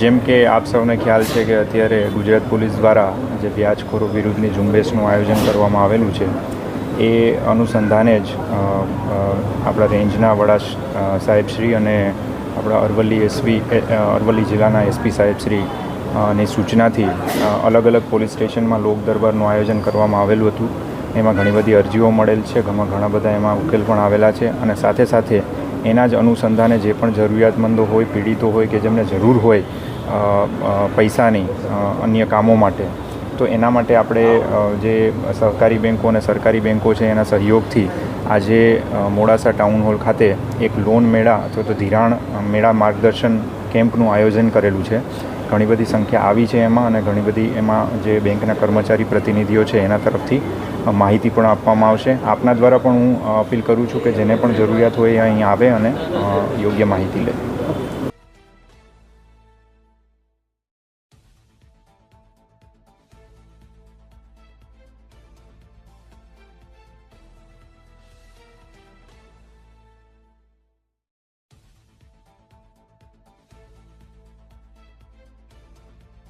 જેમ કે આપ સૌને ખ્યાલ છે કે અત્યારે ગુજરાત પોલીસ દ્વારા જે વ્યાજખોરો વિરુદ્ધની ઝુંબેશનું આયોજન કરવામાં આવેલું છે, એ અનુસંધાને જ આપણા રેન્જના વડા સાહેબશ્રી અને આપણા અરવલ્લી એસપી અરવલ્લી જિલ્લાના એસપી સાહેબશ્રી ની સૂચનાથી અલગ અલગ પોલીસ સ્ટેશનમાં લોક દરબારનું આયોજન કરવામાં આવેલું હતું. એમાં ઘણી બધી અરજીઓ મળેલ છે ઘણા ઘણા બધા એમાં ઉકેલ પણ આવેલા છે અને સાથે સાથે એના જ અનુસંધાને જે પણ જરૂરિયાતમંદો હોય, પીડિતો હોય કે જેમને જરૂર હોય પૈસાની અન્ય કામો માટે, તો એના માટે આપણે જે સહકારી બેન્કો અને સરકારી બેન્કો છે એના સહયોગથી આજે મોડાસા ટાઉન હોલ ખાતે એક લોન મેળા અથવા તો ધિરાણ મેળા માર્ગદર્શન કેમ્પનું આયોજન કરેલું છે. ઘણી બધી સંખ્યા આવી છે એમાં અને ઘણી બધી એમાં જે બેંકના કર્મચારી પ્રતિનિધિઓ છે એના તરફથી માહિતી પણ આપવામાં આવશે. આપના દ્વારા પણ હું અપીલ કરું છું કે જેને પણ જરૂરિયાત હોય એ અહીં આવે અને યોગ્ય માહિતી લે.